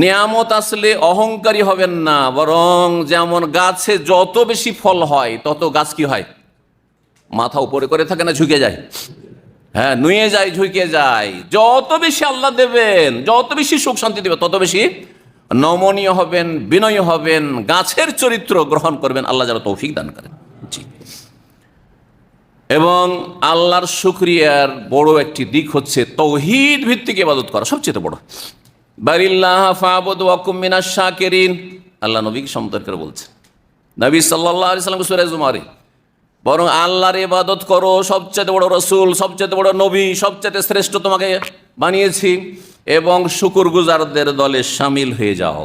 নিয়ামত আসলে অহংকারী হবেন না, বরং যেমন গাছে যত বেশি ফল হয়, তত গাছ কি হয়? মাথা উপরে করে থাকে না, ঝুঁকে যায়? হ্যাঁ নুয়ে যায়, ঝুঁকে যায়। যত বেশি আল্লাহ দেবেন, যত বেশি সুখ শান্তি দেবেন, তত বেশি নমনীয় হবেন, বিনয় হবেন, গাছের চরিত্র গ্রহণ করবেন, আল্লাহ যেন তৌফিক দান করেন। এবং আল্লাহর শুক্রিয়ার বড় একটি দিক হচ্ছে তৌহিদ ভিত্তিক ইবাদত করা, সবচেয়ে বড়। বারিল্লাহ ফাবুদ ওয়াকুম মিনাশ শাকিরিন। আল্লাহ নবীকে সম্বোধন করে বলছেন, নবী সাল্লাল্লাহু আলাইহি সাল্লাম সূরা জুমারে, বরং আল্লাহর ইবাদত করো, সবচেয়ে বড় রসুল, সবচেয়ে বড় নবী, সবচেয়ে শ্রেষ্ঠ তোমাকে বানিয়েছি এবং শুকুর গুজারদের দলে সামিল হয়ে যাও।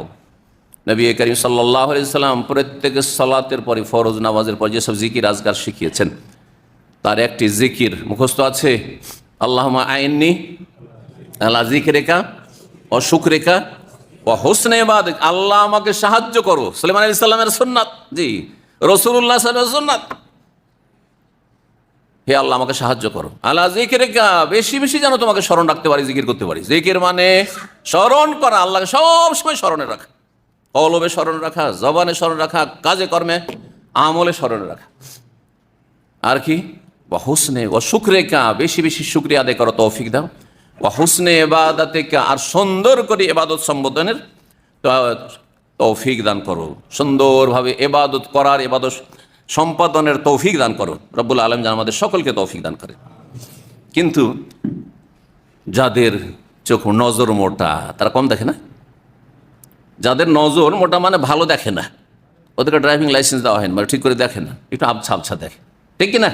নবী করিম সাল্লাহ সাল্লাম প্রত্যেক সালাতের পরে, ফরজ নামাজের পর যেসব জিকির আজগার শিখিয়েছেন, তার একটি জিকির মুখস্থ আছে আল্লাহ আইননি আল্লাহ জিকরেখা ও শুক্রেখা ও হোসনে বাদ আল্লাহ আমাকে সাহায্য করো। সুলেমান আলী সাল্লামের সুন্নাত, জি। রসুল্লাহ সুন্নাত। হে আল্লাহ আমাকে সাহায্য করো। আল্লাহ জিকির বেশি বেশি যেন তোমাকে স্মরণ রাখতে পারি, জিকির করতে পারি। জিকির মানে স্মরণ করা, আল্লাহকে সব সময় স্মরণে রাখা। কলবে স্মরণ রাখা, জবানে স্মরণ রাখা, কাজে কর্মে, আমলে স্মরণে রাখা। আর কি? ও হুসনে, ও শুক্রেকা, বেশি বেশি শুক্রিয়া আদায় করো তৌফিক দাও। হুসনে এবাদাতে আর সুন্দর করে এবাদত সম্বোধনের তৌফিক দান করো। সুন্দরভাবে এবাদত করার এবাদত সম্পাদনের তৌফিক দান করো। রব্বুল আলম যেন আমাদের সকলকে তৌফিক দান করে। কিন্তু যাদের চোখ নজর মোটা, তারা কম দেখে না? যাদের নজর মোটা মানে ভালো দেখে না। ওদেরকে ড্রাইভিং লাইসেন্স দেওয়া হয় না মানে ঠিক করে দেখে না। একটু আবছা আবছা দেখে। ঠিক কি না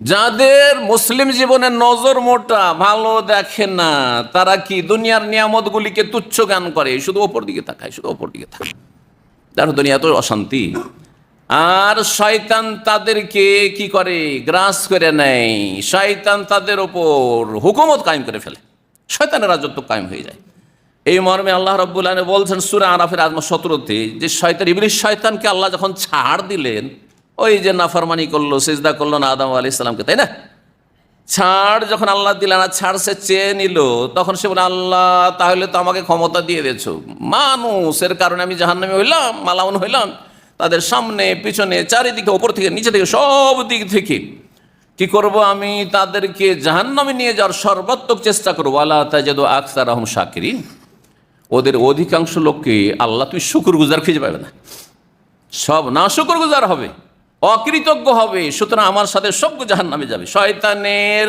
যাদের মুসলিম জীবনের নজর মোটা, ভালো দেখে না, তারা কি দুনিয়ার নিয়ামতগুলিকে তুচ্ছ জ্ঞান করে? শুধু ওপর দিকে তাকায়, শুধু ওপর দিকে তাকায়। দেখো দুনিয়া তো অশান্তি। আর শয়তান তাদেরকে কি করে? গ্রাস করে নেয়। শয়তান তাদের ওপর হুকুমত কায়েম করে ফেলে। শয়তানের রাজত্ব কায়েম হয়ে যায়। এই মর্মে আল্লাহ রব্বুল বলছেন, সুরা আরাফের আজমা সতেরোতে, যে শয়তান ইবলিশ শয়তানকে আল্লাহ যখন ছাড় দিলেন ওই যে নাফরমানি করল, সেজদা করল না আদম আলি ইসলামকে তাই না? ছাড়, যখন আল্লাহ দিলেন আর ছাড় সে চেয়ে নিল, তখন সে বলে, আল্লাহ, তাহলে তো আমাকে ক্ষমতা দিয়ে দিয়েছ। মানুষের কারণে আমি জাহান্নামে হইলাম, মালাউন হইলাম। তাদের সামনে, পিছনে, চারিদিকে, ওপর থেকে, নিচে থেকে, সব দিক থেকে। কি করব আমি? তাদেরকে জাহান্নামে নিয়ে যাওয়ার সর্বাত্মক চেষ্টা করব। আল্লাহ তাজাদ আকসার আহম শাকিরিন। ওদের অধিকাংশ লোককে আল্লাহ তুই শুকুর গুজার খুঁজে পাবে না। সব না শুকুর গুজার হবে। অকৃতজ্ঞ হবে, সুতরাং আমার সাথে সব জাহান নামে যাবে। শয়তানের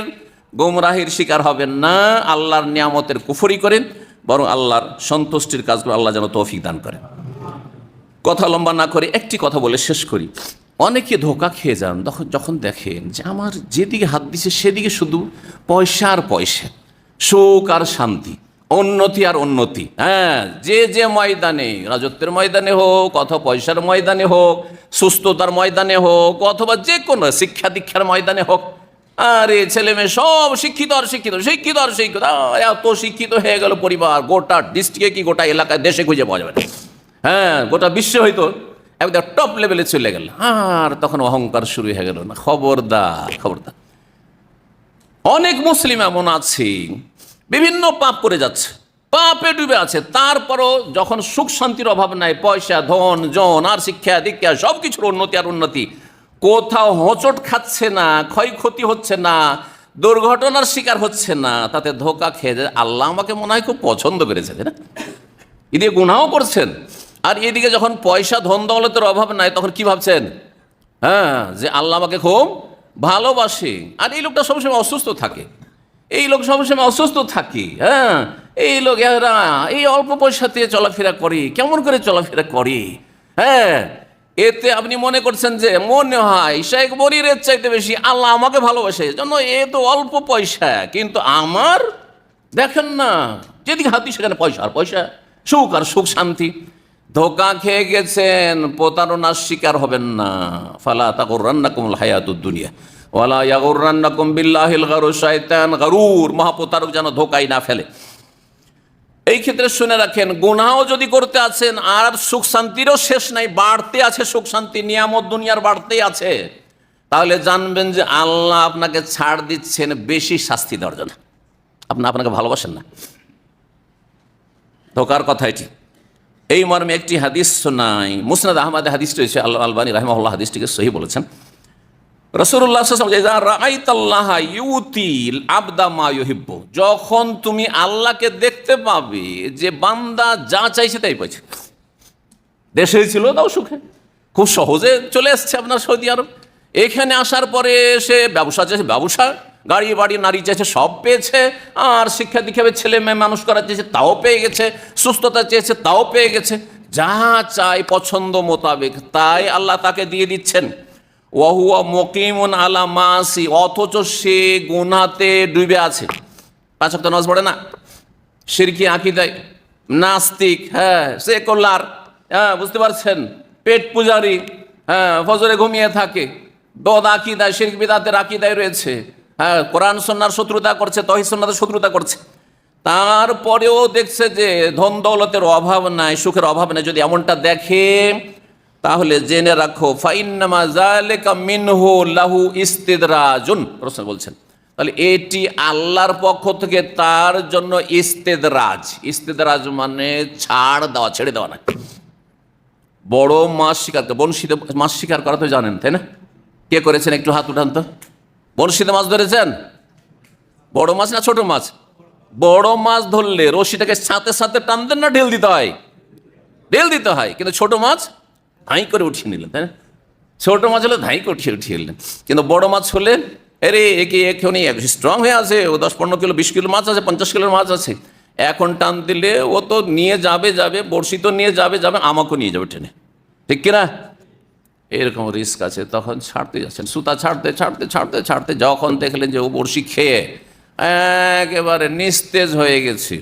গোমরাহির শিকার হবেন না, আল্লাহর নিয়ামতের কুফরি করেন, বরং আল্লাহর সন্তুষ্টির কাজগুলো আল্লাহ যেন তৌফিক দান করেন। কথা লম্বা না করে একটি কথা বলে শেষ করি। অনেকে ধোকা খেয়ে যান, তখন যখন দেখেন যে আমার যেদিকে হাত দিছে সেদিকে শুধু পয়সা আর পয়সা সুখ আর শান্তি। উন্নতি আর উন্নতি। হ্যাঁ যে যে ময়দানে, রাজত্বের ময়দানে হোক, অথবা পয়সার ময়দানে হোক, সুস্থতার ময়দানে হোক, অথবা যে কোনো শিক্ষা দীক্ষার ময়দানে হোক, আরে ছেলে মেয়ে সব শিক্ষিত আর শিক্ষিত শিক্ষিত আর শিক্ষিত। এত শিক্ষিত হয়ে গেল পরিবার, গোটা ডিস্ট্রিক্টে কি গোটা এলাকায় দেশে খুঁজে পাওয়া যাবে হ্যাঁ গোটা বিশ্বে হয়তো একদম টপ লেভেলে চলে গেল। আর তখন অহংকার শুরু হয়ে গেল না। খবরদার খবরদার। অনেক মুসলিম এমন আছে বিভিন্ন পাপ করে যাচ্ছে। পাপে ডুবে আছে। তারপরও যখন সুখ শান্তির অভাব নাই, পয়সা, ধন জন আর শিক্ষা দীক্ষা সব কিছুর উন্নতি আর উন্নতি। কোথাও হোঁচট খাচ্ছে না, ক্ষয়ক্ষতি হচ্ছে না, দুর্ঘটনার শিকার হচ্ছে না, তাতে ধোকা খেয়ে আল্লাহ আমাকে মনে হয় খুব পছন্দ করেছে, তাই না? এদিকে গুণাও করছেন। আর এদিকে যখন পয়সা, ধন, দৌলতের অভাব নাই, তখন কি ভাবছেন? হ্যাঁ যে আল্লাহ আমাকে খুব ভালোবাসে। আর এই লোকটা সবসময় অসুস্থ থাকে। এই লোক সবসময় অসুস্থ থাকি হ্যাঁ? এই লোক এরা এই অল্প পয়সাতে চলাফেরা করে, কেমন করে চলাফেরা করে হ্যাঁ? এতে আপনি মনে করছেন যে মনে হয় শেখ বরিরের চাইতে বেশি আল্লাহ আমাকে ভালোবাসে জন্য এ তো অল্প পয়সা, কিন্তু আমার, দেখেন না, যেদিকে হাতি সেখানে পয়সা আর পয়সা, সুখ আর সুখ শান্তি। ধোকা খেয়ে গেছেন, প্রতারণার শিকার হবেন না। ফালা তাকুর রান্না কুমল হায়াতুদ দুনিয়া। ওয়ালা ইয়াগুর রান্না কুম বিল্লাহিল গারু শয়তান গারুর। মহাপ্রতারক যেন ধোকাই না ফেলে। এই ক্ষেত্রে শুনে রাখেন গুনাও যদি করতে আছেন, আর সুখ শান্তিরও শেষ নাই, বাড়তে আছে সুখ শান্তি, নিয়ামত দুনিয়ার বাড়তেই আছে, তাহলে জানবেন যে আল্লাহ আপনাকে ছাড় দিচ্ছেন বেশি শাস্তি দেওয়ার জন্য। আপনি আপনাকে ভালোবাসেন না। ধোকার কথা এটি। এই মর্মে একটি হাদিস শোনাই। মুসনাদ আহমদ হাদিস রয়েছে আল্লাহ আলবানী রাহমাল্লাহ হাদিসটিকে সহি বলেছেন। যখন তুমি আল্লাহকে দেখতে পাবে যে বান্দা যা চাইছে তাই পাইছে। দেশে ছিল, তাও সুখে। খুব সহজে চলে এসছে আপনার সৌদি আরব। এখানে আসার পরে সে ব্যবসা চাইছে, ব্যবসা, গাড়ি, বাড়ি, নারী চাইছে, সব পেয়েছে। আর শিক্ষা দীক্ষাবে ছেলে মেয়ে মানুষ করার চেয়েছে তাও পেয়ে গেছে। সুস্থতা চেয়েছে তাও পেয়ে গেছে। যা চাই পছন্দ মোতাবেক, তাই আল্লাহ তাকে দিয়ে দিচ্ছেন। ওয়াহুয়া মকিমুন আলা মাসি, অথচ সে গুনাতে ডুবে আছে। পাঁচ সপ্তাহ নজ পড়ে না? সিরকি আঁকি দেয় নাস্তিক হ্যাঁ সেকুলার হ্যাঁ বুঝতে পারছেন? পেট পূজারি হ্যাঁ ফজরে ঘুমিয়ে থাকে। বদ আকিদায় শিরক বিদাতের আকিদায় রয়েছে। হ্যাঁ কোরআন সন্ন্যার শত্রুতা করছে তহি সন্ন্যাদের শত্রুতা করছে। তারপরেও দেখছে যে ধন দৌলতের অভাব নাই, সুখের অভাব নাই। যদি এমনটা দেখে তাহলে জেনে রাখো লাহু ইস্তিদরাজুন। রসুল বলছেন, তাহলে এটি আল্লাহর পক্ষ থেকে তার জন্য ইস্তেদরাজ। ইস্তেদরাজ মানে ছাড় দেওয়া, ছেড়ে দেওয়া না বড় মাছ শিকার বনশিতে মাছ শিকার করা তো জানেন, তাই না? কে করেছেন একটু হাত উঠান তো। বনশিতে মাছ ধরেছেন? বড় মাছ না ছোট মাছ? বড় মাছ ধরলে রশিটাকে সাথে সাথে টানতেন না? ঢেল দিতে হয়। ঢেল দিতে হয়, কিন্তু ছোট মাছ ধাই করে উঠিয়ে নিলেন, তাই না? ছোট মাছ হলে ধাই করে উঠিয়ে উঠিয়ে নিলেন। কিন্তু বড় মাছ হলে, আরে একে এখনই স্ট্রং হয়ে আছে, ও দশ পনেরো কিলো, বিশ কিলো মাছ আছে, পঞ্চাশ কিলোর মাছ আছে। এখন টান দিলে ও তো নিয়ে যাবে যাবে, বড়শি তো নিয়ে যাবে যাবে, আমাকেও নিয়ে যাবে ট্রেনে ঠিক কিনা? এরকম রিস্ক আছে, তখন ছাড়তে যাচ্ছেন, সুতা ছাড়তে ছাড়তে ছাড়তে ছাড়তে যখন দেখলেন যে ও বড়শি খেয়ে একেবারে নিস্তেজ হয়ে গেছে,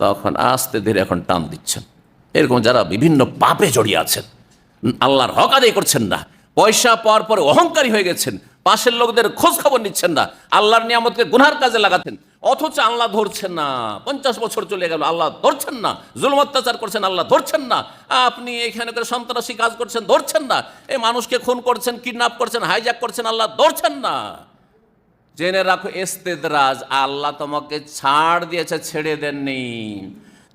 তখন আস্তে ধীরে এখন টান দিচ্ছেন। এরকম যারা বিভিন্ন পাপে জড়িয়ে আছেন আল্লাহর হক আদায় করছেন না। পয়সা পাওয়ার পরে অহংকারী হয়ে গেছেন। পাশের লোকদের খোঁজ খবর নিচ্ছেন না। আল্লাহর নিয়ামতকে গুনহার কাজে লাগাচ্ছেন। অথচ আল্লাহ ধরছেন না। পঞ্চাশ বছর চলে গেল, আল্লাহ ধরছেন না। জুলুম অত্যাচার করছেন, আল্লাহ ধরছেন না। আপনি এখানে করে সন্ত্রাসী কাজ করছেন, ধরছেন না। এই মানুষকে খুন করছেন কিডন্যাপ করছেন হাইজ্যাক করছেন, আল্লাহ ধরছেন না। জেনে রাখো, এস্তেদরাজ, আল্লাহ তোমাকে ছাড় দিয়েছে, ছেড়ে দেননি।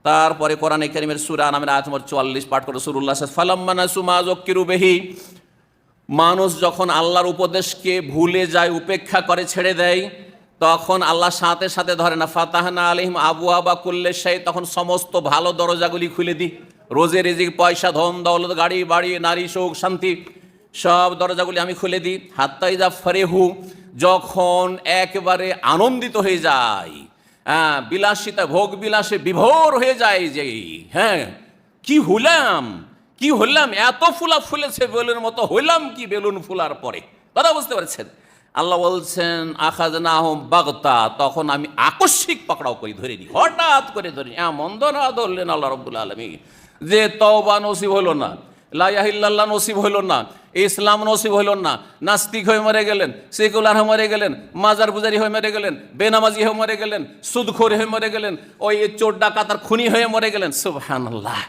তারপরে কোরআন করিমের সুরা নামের আয়াত নম্বর চুয়াল্লিশ পাঠ করে সুরুল্লাহ ফালাম্মানা সুমাজ কিরুবেহি মানুষ যখন আল্লাহর উপদেশকে ভুলে যায়, উপেক্ষা করে ছেড়ে দেয়, তখন আল্লাহ সাথে সাথে ধরে না, ফাতাহানা আলিম আবু আবা করলে সেই তখন সমস্ত ভালো দরজাগুলি খুলে দিই। রোজে রেজিক পয়সা, ধন, দৌলত, গাড়ি, বাড়ি, নারী, সুখ, শান্তি, সব দরজাগুলি আমি খুলে দিই। হাত্তাই যা ফরেহু, যখন একেবারে আনন্দিত হয়ে যায় বিলাসিতা, ভোগ বিলাসে বিভোর হয়ে যায় যে হ্যাঁ কি হলাম কি হলাম এত ফুলা ফুলেছে বেলুন মতো, হইলাম কি বেলুন ফুলার পরে? কথা বুঝতে পারছেন? আল্লাহ বলছেন আখাজ না হোম বাগতা তখন আমি আকস্মিক পাকড়াও করি ধরে নি হঠাৎ করে ধরি এমন ধরা ধরলেন আল্লাহ রব্বুল আলমী যে তওবা নসিব হলো না লাইয়াহিল্লাহ নসিব হলো না ইসলাম নসিব হইল না। নাস্তিক হয়ে মরে গেলেন, সেকুলার হয়ে মরে গেলেন, মাজার পূজারি হয়ে মরে গেলেন, বেনামাজি হয়ে মরে গেলেন, সুদখোর হয়ে মরে গেলেন, ওই চোর ডাকাতার খুনি হয়ে মরে গেলেন। সুবহান আল্লাহ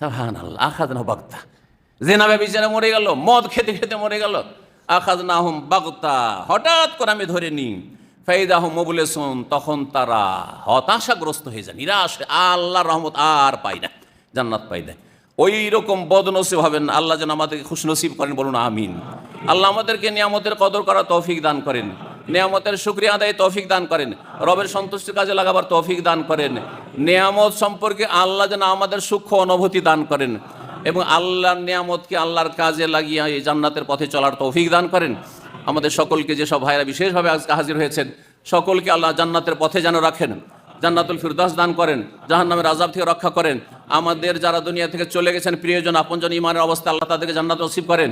সুবহান আল্লাহ আখাদ না বাগতা জেনাবে বিচারে মরে গেল, মদ খেতে খেতে মরে গেল। আখাদ না হুম বাগতা হঠাৎ করে আমি ধরে নিই ফাইদা হুম তখন তারা হতাশাগ্রস্ত হয়ে যায়, নিরাশ আল্লাহ রহমত আর পাই না, জান্নাত পাই না। ওই রকম বদনসিব হবেন আল্লাহ যেন আমাদেরকে খুশনসিব করেন, বলুন আমিন। আল্লাহ আমাদেরকে নিয়ামতের কদর করা তৌফিক দান করেন। নিয়ামতের শুক্রিয়া আদায় তৌফিক দান করেন। রবের সন্তুষ্টি কাজে লাগাবার তৌফিক দান করেন। নিয়ামত সম্পর্কে আল্লাহ যেন আমাদের সূক্ষ্ম অনুভূতি দান করেন এবং আল্লাহর নিয়ামতকে আল্লাহর কাজে লাগিয়ে এই জান্নাতের পথে চলার তৌফিক দান করেন। আমাদের সকলকে যেসব ভাইরা বিশেষভাবে আজকে হাজির হয়েছেন, সকলকে আল্লাহ জান্নাতের পথে যেন রাখেন। জান্নাতুল ফিরদাস দান করেন জাহান নামের আজাব থেকে রক্ষা করেন। আমাদের যারা দুনিয়া থেকে চলে গেছেন, প্রিয়জন, আপনজন ইমানের অবস্থা আল্লাহ তাদেরকে জান্নাত নসিব করেন।